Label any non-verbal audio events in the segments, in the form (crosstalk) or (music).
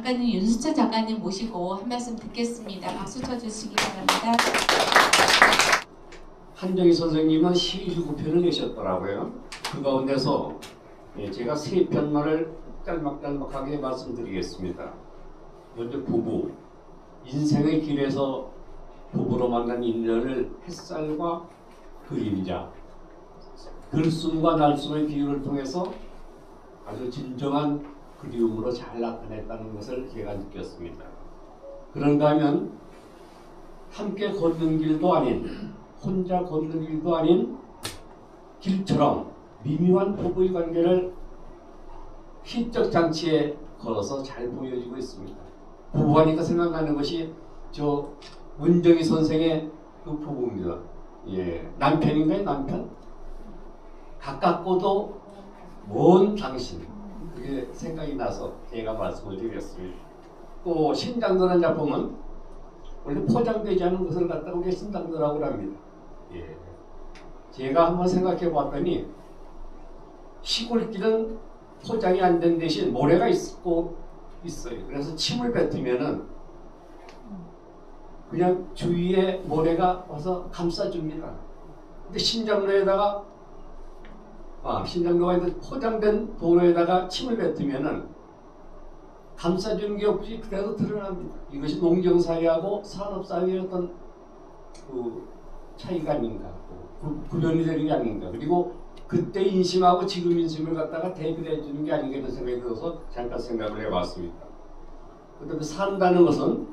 작가님 윤수철 작가님 모시고 한 말씀 듣겠습니다. 박수 쳐주시기 바랍니다. 한정희 선생님은 시 7편을 내셨더라고요. 그 가운데서 예, 제가 세 편만을 짤막짤막하게 말씀드리겠습니다. 먼저 부부, 인생의 길에서 부부로 만난 인연을 햇살과 그림자, 들숨과 날숨의 비유를 통해서 아주 진정한 그리움으로 잘 나타냈다는 것을 제가 느꼈습니다. 그런가 하면 함께 걷는 길도 아닌 혼자 걷는 길도 아닌 길처럼 미묘한 부부의 관계를 시적 장치에 걸어서 잘 보여주고 있습니다. 부부하니까 생각나는 것이 저 문정희 선생의 그 부부입니다. 예, 남편인가요, 남편? 가깝고도 먼 당신. 그게 생각이 나서 제가 말씀을 드렸습니다. 또 신장도라는 작품은 원래 포장되지 않은 것을 갖다가 우리 신장도라고 합니다. 예. 제가 한번 생각해 봤더니 시골길은 포장이 안 된 대신 모래가 있고 있어요. 그래서 침을 뱉으면은 그냥 주위에 모래가 와서 감싸줍니다. 근데 신장로에다가 아, 신장로가 있는 포장된 도로에다가 침을 뱉으면은 감싸주는 게 없이 그대로 드러납니다. 이것이 농경사회하고 산업사회의 어떤 그 차이가 아닌가, 구, 구별이 되는 게 아닌가. 그리고 그때 인심하고 지금 인심을 갖다가 대비해 주는 게 아닌가 이런 생각이 들어서 잠깐 생각을 해봤습니다. 그다음에 산다는 것은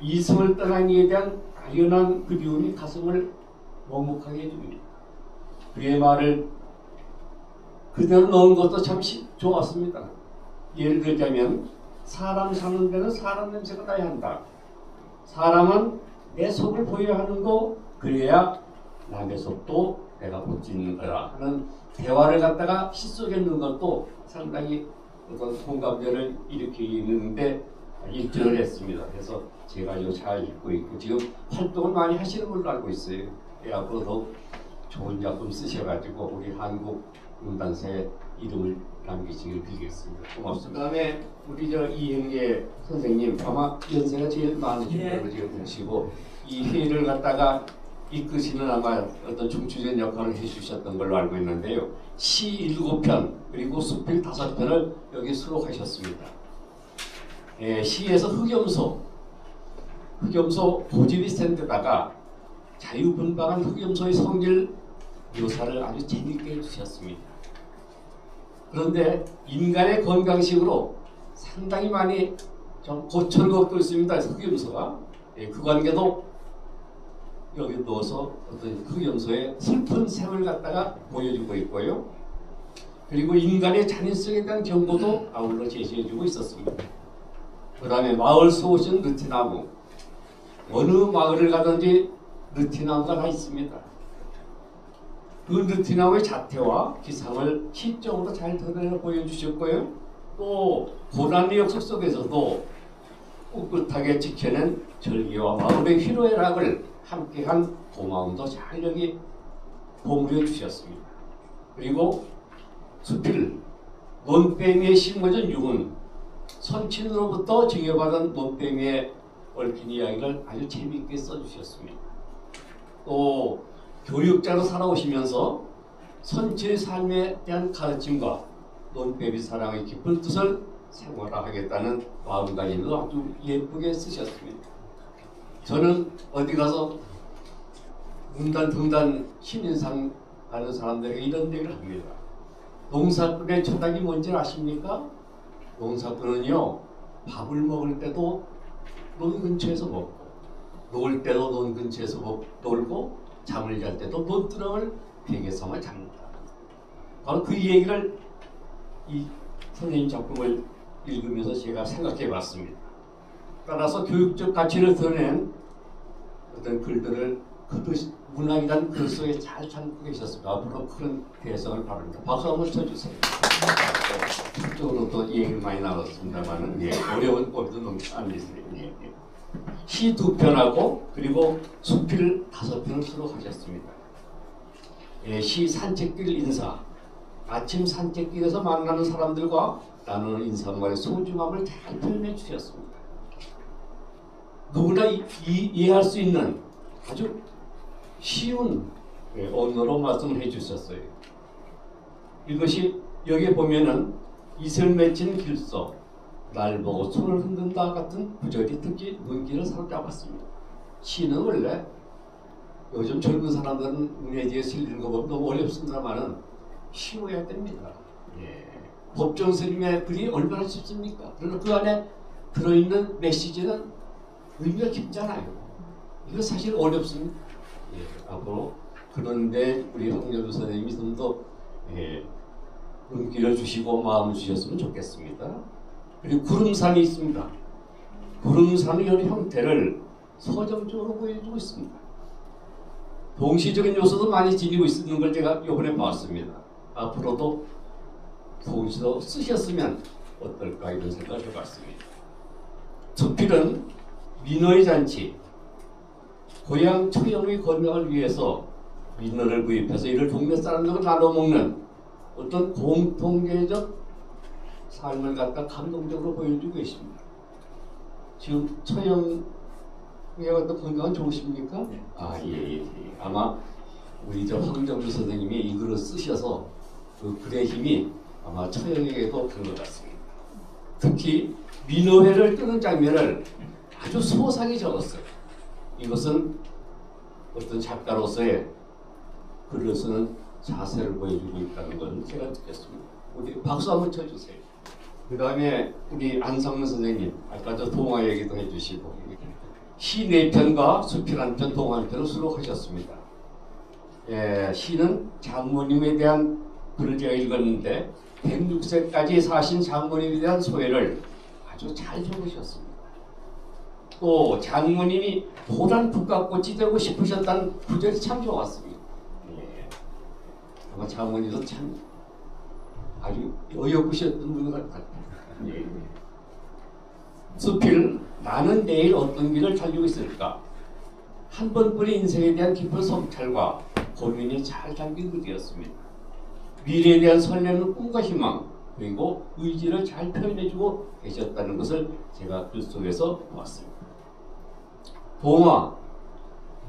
이승을 떠난 이에 대한 아련한 그리움이 가슴을 먹먹하게 해줍니다. 그의 말을 그대로 넣은 것도 참 시- 좋았습니다. 예를 들자면 사람 사는 데는 사람 냄새가 나야 한다. 사람은 내 속을 보여야 하는 거 그래야 남의 속도 내가 볼 수 있는 거라 하는 대화를 갖다가 시 속에 넣은 것도 상당히 어떤 공감대를 일으키는데 일조를 했습니다. 그래서 제가 이거 잘 읽고 있고 지금 활동을 많이 하시는 걸로 알고 있어요. 예, 앞으로 더 좋은 작품 쓰셔가지고 우리 한국 문단사의 이름을 남기시길 빌겠습니다. 고맙습니다. 그다음에 우리 저 이행계 선생님 아마 연세가 제일 많으신 예. 걸로 지금 보시고 이 회의를 갖다가 이끄시는 아마 어떤 중추적인 역할을 해주셨던 걸로 알고 있는데요. 시 일곱 편 그리고 수필 다섯 편을 여기 수록하셨습니다. 예, 시에서 흑염소, 흑염소 고집이 센 데다가 자유분방한 흑염소의 성질 묘사를 아주 재밌게 해주셨습니다. 그런데 인간의 건강식으로 상당히 많이 좀 고철 걷고 있습니다. 흑염소가 예, 그 관계도 여기 넣어서 어떤 흑염소의 슬픈 생을 갖다가 보여주고 있고요. 그리고 인간의 잔인성에 대한 경고도 아울러 제시해주고 있었습니다. 그 다음에 마을 소신 느티나무 어느 마을을 가든지 느티나무가 다 있습니다. 그 느티나무의 자태와 기상을 시적으로 잘 드러내 보여주셨고요. 또 고난의 역사 속에서도 꿋꿋하게 지켜낸 절기와 마을의 희로애락을 함께한 고마움도 잘 여기 보물해 주셨습니다. 그리고 수필 논뱀이에 심어진 유은 선친으로부터 증여받은 논뱀이에 얽힌 이야기를 아주 재미있게 써주셨습니다. 또 교육자로 살아오시면서 선친의 삶에 대한 가르침과 논뱀이 사랑의 깊은 뜻을 생활화하겠다는 마음가짐도 아주 예쁘게 쓰셨습니다. 저는 어디 가서 문단 등단 신인상 하는 사람들에게 이런 얘기를 합니다. 농사꾼의 초닥이 뭔지 아십니까? 농사꾼은요 밥을 먹을 때도 논 근처에서 먹고 놀 때도 논 근처에서 먹, 놀고 잠을 잘 때도 논두렁을 베개섬을 잡는다. 바로 그 얘기를 이 선생님 작품을 읽으면서 제가 생각해 봤습니다. 따라서 교육적 가치를 드러낸 어떤 글들을 문학이란 글 속에 잘 담고 계셨습니다. 앞으로 큰 대성을 바랍니다. 박수 한번 쳐주세요. 그쪽으로 또 얘기를 많이 나눴습니다만은 예, 어려운 너무 안 있어요. 예, 예. 시 두 편하고 그리고 수필 다섯 편을 수록하셨습니다. 예, 시 산책길 인사 아침 산책길에서 만나는 사람들과 나누는 인사말의 소중함을 잘 표현해 주셨습니다. 누구나 이, 이, 이해할 수 있는 아주 쉬운 예, 언어로 말씀을 해 주셨어요. 이것이 여기 보면은 이슬 맺힌 길서 날 보고 손을 흔든다 같은 구절이 특히 눈길을 사로잡았습니다. 시는 원래 요즘 젊은 사람들은 문예지에 실리는 거 보면 너무 어렵습니다만은 쉬워야 됩니다. 예. 법정 스님의 글이 얼마나 쉽습니까? 그러나 그 안에 들어있는 메시지는 의미가 깊잖아요. 이거 사실 어렵습니다. 예. 앞으로 그런데 우리 황여주 선생님이 좀더 예. 눈길을 주시고 마음을 주셨으면 좋겠습니다. 그리고 구름산이 있습니다. 구름산의 형태를 서정적으로 보여주고 있습니다. 동시적인 요소도 많이 지니고 있는 걸 제가 이번에 봤습니다. 앞으로도 동시도 쓰셨으면 어떨까 이런 생각을 해봤습니다. 수필은 민어의 잔치, 고향 초영의 건강을 위해서 민어를 구입해서 이를 동네 사람들과 나눠 먹는 어떤 공통계적 삶을 갖다 감동적으로 보여주고 계십니다. 지금 처형의 어떤 건강은 좋으십니까? 네. 아, 예, 예, 예. 아마 우리 저 황정주 선생님이 이 글을 쓰셔서 그 글의 힘이 아마 처형에게도 그런 것 같습니다. 특히 민어회를 뜨는 장면을 아주 소상히 적었어요. 이것은 어떤 작가로서의 글을 쓰는 자세를 보여주고 있다는 걸 제가 느꼈습니다. 우리 박수 한번 쳐주세요. 그 다음에 우리 안상문 선생님 아까 저 동화 얘기도 해주시고 시 네 편과 수필 한 편, 동화 한 편을 수록하셨습니다. 예, 시는 장모님에 대한 글을 제가 읽었는데 106세까지 사신 장모님에 대한 소회를 아주 잘 적으셨습니다. 또 장모님이 보란 북각꽃이 되고 싶으셨다는 구절이 참 좋았습니다. 예. 아마 장모님도 참 아주 어여쁘셨던 분 같아요. 예. 수필 나는 내일 어떤 길을 달리고 있을까? 한 번뿐의 인생에 대한 깊은 성찰과 고민이 잘 담긴 글이었습니다. 미래에 대한 설레는 꿈과 희망 그리고 의지를 잘 표현해주고 계셨다는 것을 제가 글 속에서 보았습니다. 동화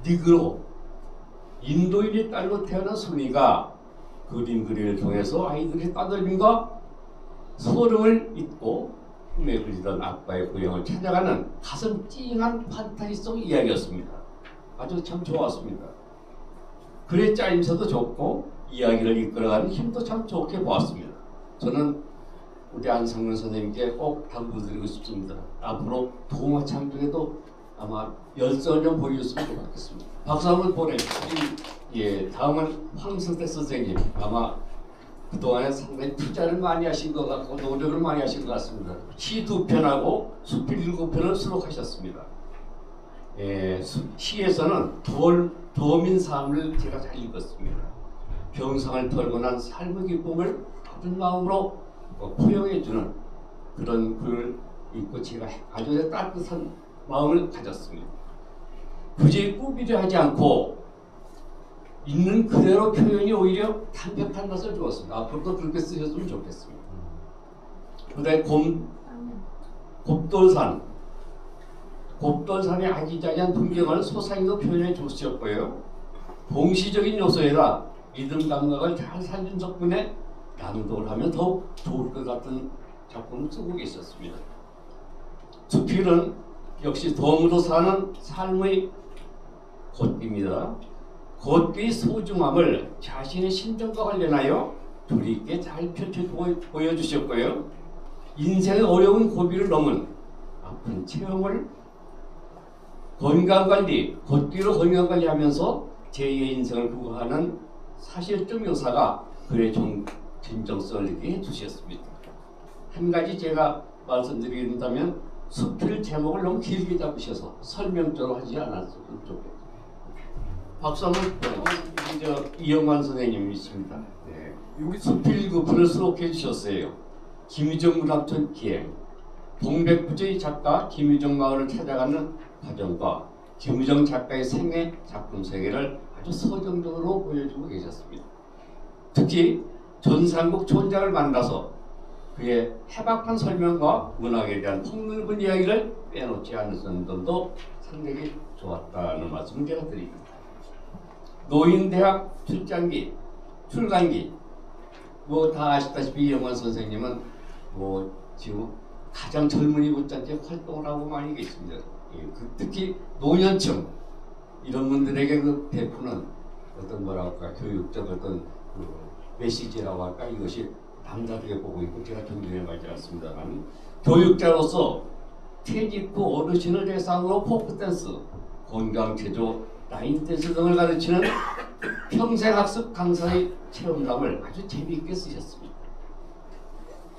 니그로 인도인의 딸로 태어난 순이가 그림 그리를 통해서 아이들의 따돌림과 소름을 잊고 꿈에 그리던 아빠의 고향을 찾아가는 가슴 찡한 판타지성 이야기였습니다. 아주 참 좋았습니다. 글의 짜임새도 좋고 이야기를 이끌어가는 힘도 참 좋게 보았습니다. 저는 우리 안성근 선생님께 꼭 당부드리고 싶습니다. 앞으로 동화 창조에도 아마 열성을 좀 보여줬으면 좋겠습니다. 박수 한번 보내주시기 예, 다음은 황승태 선생님 아마 그동안에 상당히 투자를 많이 하신 것 같고 노력을 많이 하신 것 같습니다. 시 두 편하고 수필 일곱 편을 수록하셨습니다. 예, 수- 시에서는 덜, 더민 삶을 제가 잘 읽었습니다. 병상을 털고 난 삶의 기쁨을 받은 마음으로 어, 포용해주는 그런 글을 읽고 제가 아주 따뜻한 마음을 가졌습니다. 굳이 꾸미려 하지 않고 있는 그대로 표현이 오히려 담백한 맛을 주었습니다. 앞으로도 그렇게 쓰셨으면 좋겠습니다. 그다음에 곰, 곱돌산 곱돌산의 아기자기한 풍경을 소상히도 표현해 주셨고요. 동시적인 요소에다 리듬 감각을 잘 살린 덕분에 낭독을 하면 더욱 좋을 것 같은 작품을 쓰고 계셨습니다. 수필은 역시 덤으로 사는 삶의 걷기입니다. 걷기의 소중함을 자신의 심정과 관련하여 둘이 있게 잘 펼쳐 보여주셨고요. 인생의 어려운 고비를 넘은 아픈 체험을 건강관리, 걷기로 건강관리하면서 제2의 인생을 구가하는 사실적 묘사가 글의 정, 진정성을 느끼게 해주셨습니다. 한 가지 제가 말씀드린다면 수필 제목을 너무 길게 잡으셔서 설명적으로 하지 좋겠습니다. 어, 저 이영환 선생님이 있습니다. 네. 여기 수필 그분을 수록해 주셨어요. 김유정 문학촌 기행 동백부제의 작가 김유정 마을을 찾아가는 과정과 김유정 작가의 생애 작품 세계를 아주 서정적으로 보여주고 계셨습니다. 특히 전상국 촌장을 만나서 그의 해박한 설명과 문학에 대한 폭넓은 이야기를 빼놓지 않았던 점도 상당히 좋았다는 말씀을 제가 드립니다. 노인대학 출장기, 출간기. 뭐 다 아시다시피 이영환 선생님은 뭐 지금 가장 젊은이 못지않게 활동을 하고 많이 계십니다. 예, 그 특히 노년층 이런 분들에게 그 베푸는 어떤 뭐랄까 교육적 어떤 그 메시지라고 할까 이것이 남다르게 보고 있고 제가 경륜에 말지 않습니다만 교육자로서 퇴직 후 어르신을 대상으로 포크댄스, 건강체조, 라인 댄스 등을 가르치는 평생학습 강사의 체험담을 아주 재미있게 쓰셨습니다.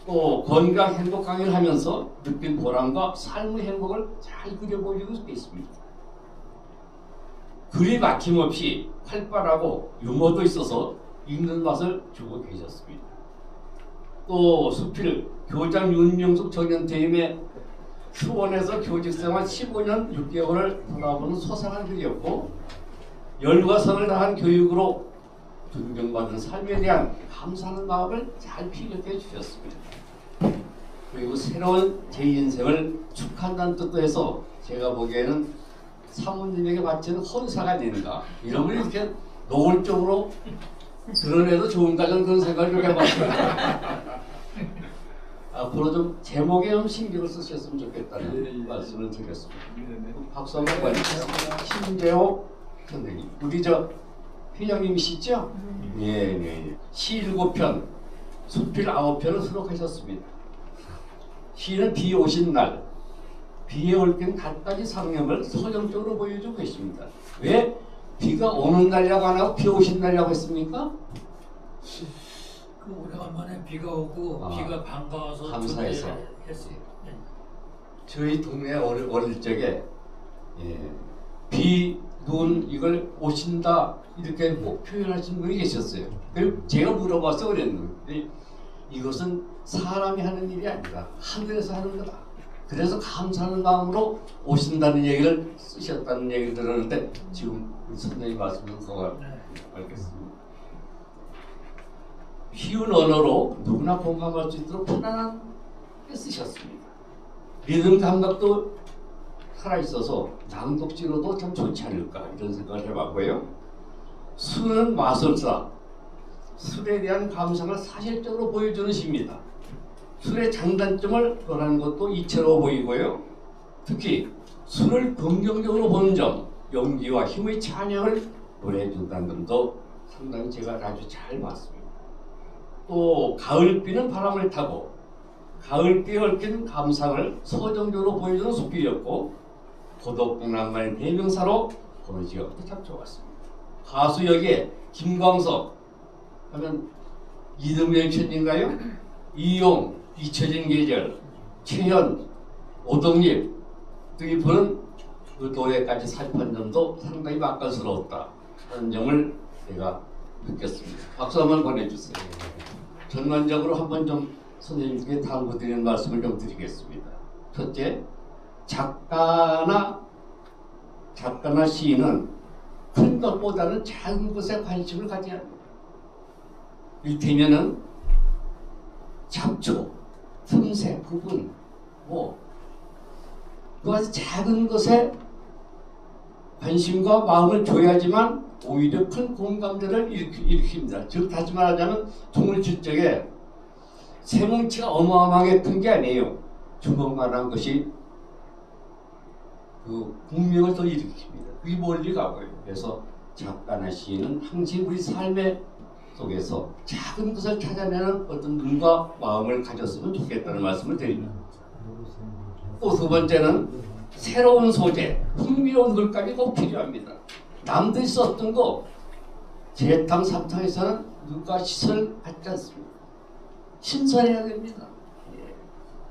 또 건강 행복 강의를 하면서 느낀 보람과 삶의 행복을 잘 그려보여주고 있습니다. 글이 막힘없이 활발하고 유머도 있어서 읽는 맛을 주고 계셨습니다. 또 수필 교장 윤명숙 전현태임의 수원에서 교직생활 15년 6개월을 돌아보는 소상한 글이었고 열과 성을 다한 교육으로 존경받은 삶에 대한 감사하는 마음을 잘 피력해 주셨습니다. 그리고 새로운 제 인생을 축하한다는 뜻도 해서 제가 보기에는 사모님에게 바치는 헌사가 아닌가 이런 걸 이렇게 노골적으로 드러내도 좋은가 그런 생각을 좀 해봤습니다. 앞으로 좀 제목에 좀 신경을 쓰셨으면 좋겠다는 예, 예. 말씀을 드렸습니다. 네네. 박수 한번 보내주세요. 신재호 선생님. 우리 저 회장님이시죠? 예, 예, 예. 시 일곱 편, 수필 아홉 편을 수록하셨습니다. 시는 비 오신 날, 비에 얽힌 갖가지 상념을 서정적으로 보여주고 계십니다. 왜 비가 오는 날이라고 안 하고 비 오신 날이라고 했습니까? 그 오래간만에 비가 오고 아, 비가 반가워서 감사해서. 했어요. 네. 저희 동네 어릴, 어릴 적에 예, 비, 눈 이걸 오신다 이렇게 꼭 표현하시는 분이 계셨어요. 그리고 제가 물어봐서 그랬는데 이것은 사람이 하는 일이 아니라 하늘에서 하는 거다. 그래서 감사하는 마음으로 오신다는 얘기를 쓰셨다는 얘기를 들었는데 지금 선생님 말씀은 그거 네. 알겠습니다. 쉬운 언어로 누구나 공감할 수 있도록 편안하게 쓰셨습니다. 리듬 감각도 살아있어서 낭독지로도 참 좋지 않을까 이런 생각을 해봤고요. 술은 마술사, 술에 대한 감상을 사실적으로 보여주는 시입니다. 술의 장단점을 표현하는 것도 이채로 보이고요. 특히 술을 긍정적으로 보는 점, 용기와 힘의 찬양을 노래해준다는 점도 상당히 제가 아주 잘 봤습니다. 또 가을비는 바람을 타고 가을비에 얽힌 감상을 서정적으로 보여주는 수필이었고 고독낭만의 대명사로 보는 지역도 참 좋았습니다. 가수 역에 김광석 하면 이등병 천인가요? 이용, 잊혀진 계절, 최현, 오동립 등이 부른 그 노래까지 살펴본 점도 상당히 맛깔스러웠다 하는 점을 제가 느꼈습니다. 박수 한번 보내주세요. 전반적으로 한번 좀 선생님께 당부드리는 말씀을 좀 드리겠습니다. 첫째, 작가나 작가나 시인은 큰 것보다는 작은 것에 관심을 가져야 합니다. 일테면은 잡초, 틈새, 부분, 뭐 그 아주 작은 것에 관심과 마음을 줘야지만 오히려 큰 공감대를 일으킵니다. 즉 다시 말하자면 동물 질적에 세뭉치가 어마어마하게 큰 게 아니에요. 주먹만한 것이 그 국명을 더 일으킵니다. 그게 멀리 가고요. 그래서 작가나 시인은 항상 우리 삶의 속에서 작은 것을 찾아내는 어떤 눈과 마음을 가졌으면 좋겠다는 말씀을 드립니다. 또 두 번째는 새로운 소재, 흥미로운 글까지 꼭 필요합니다. 남들이 썼던 거 재탕 삼탕에서는 누가 시선을 받지 않습니다. 신선해야 됩니다. 예.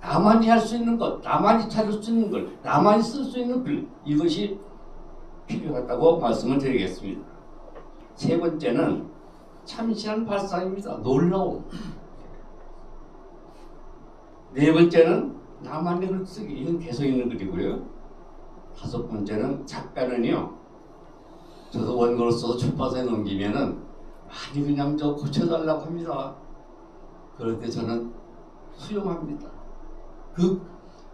나만이 할 수 있는 것, 나만이 찾을 수 있는 걸, 나만이 쓸 수 있는 글 이것이 필요하다고 말씀을 드리겠습니다. 세 번째는 참신한 발상입니다. 놀라움. 네 번째는 나만의 글쓰기 이건 계속 있는 글이고요. 다섯 번째는 작가는요. 저도 원고를 써서 출판사에 넘기면은 많이 그냥 저 고쳐달라고 합니다. 그럴 때 저는 수용합니다. 그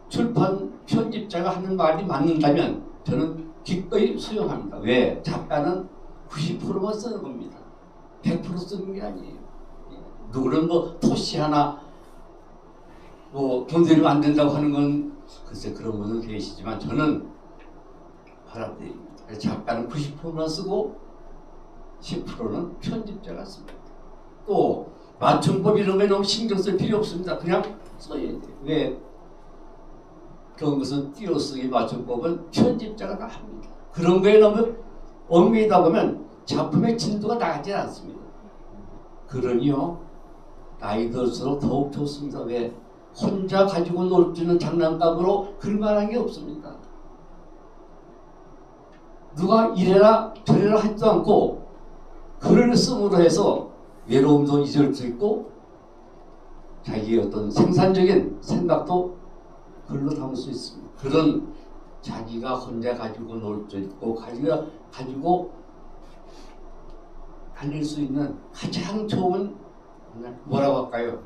출판 편집자가 하는 말이 맞는다면 저는 기꺼이 수용합니다. 왜? 작가는 90%만 쓰는 겁니다. 100% 쓰는 게 아니에요. 누구는 뭐 토시 하나 뭐 건드리면 안 된다고 하는 건 글쎄 그런 분은 계시지만 저는 바람대입니다. 작가는 90%만 쓰고 10%는 편집자가 씁니다. 또 맞춤법 이런 거에 너무 신경 쓸 필요 없습니다. 그냥 써야 돼요. 왜? 그런 것은 띄어쓰기 맞춤법은 편집자가 다 합니다. 그런 거에 너무 얽매이다 보면 작품의 진도가 나가지 않습니다. 그러니요 나이 들수록 더욱 좋습니다. 왜? 혼자 가지고 놀 수 있는 장난감으로 글만한 게 없습니다. 누가 이래라 저래라 하지도 않고 글을 씀으로 해서 외로움도 잊을 수 있고 자기의 어떤 생산적인 생각도 글로 담을 수 있습니다. 그런 자기가 혼자 가지고 놀 수 있고 자기가 가지고 달릴 수 있는 가장 좋은 뭐라고 할까요?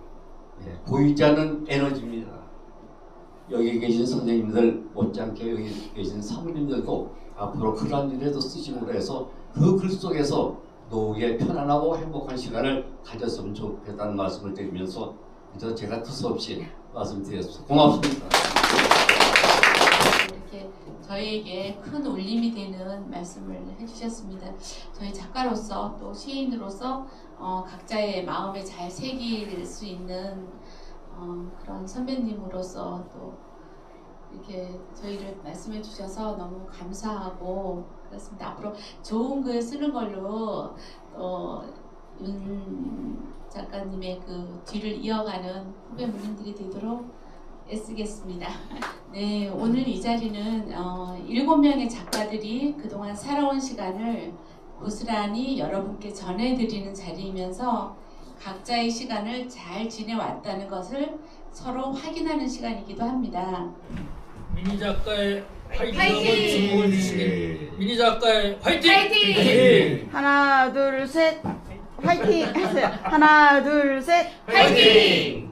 예, 보이지 않는 에너지입니다. 여기 계신 선생님들 못지않게 여기 계신 사모님들도 앞으로 그러한 일에도 쓰심으로 해서 그 글 속에서 노후에 편안하고 행복한 시간을 가졌으면 좋겠다는 말씀을 드리면서 그래서 제가 두서없이 말씀드렸습니다. 고맙습니다. 이렇게 저희에게 큰 울림이 되는 말씀을 해주셨습니다. 저희 작가로서 또 시인으로서 어, 각자의 마음에 잘 새길 수 있는 어, 그런 선배님으로서 또 이렇게 저희를 말씀해 주셔서 너무 감사하고 그렇습니다. 앞으로 좋은 글 쓰는 걸로 또윤 작가님의 그 뒤를 이어가는 후배분들이 되도록 애쓰겠습니다. (laughs) 네, 오늘 이 자리는 어, 일곱 명의 작가들이 그동안 살아온 시간을 고스란히 여러분께 전해드리는 자리이면서 각자의 시간을 잘 지내왔다는 것을 서로 확인하는 시간이기도 합니다. 미니 작가의 화이팅 화이팅! 주목을 주시길. 미니 작가의 화이팅! 화이팅! 하나 둘 셋 화이팅 하세요. 하나 둘 셋 화이팅!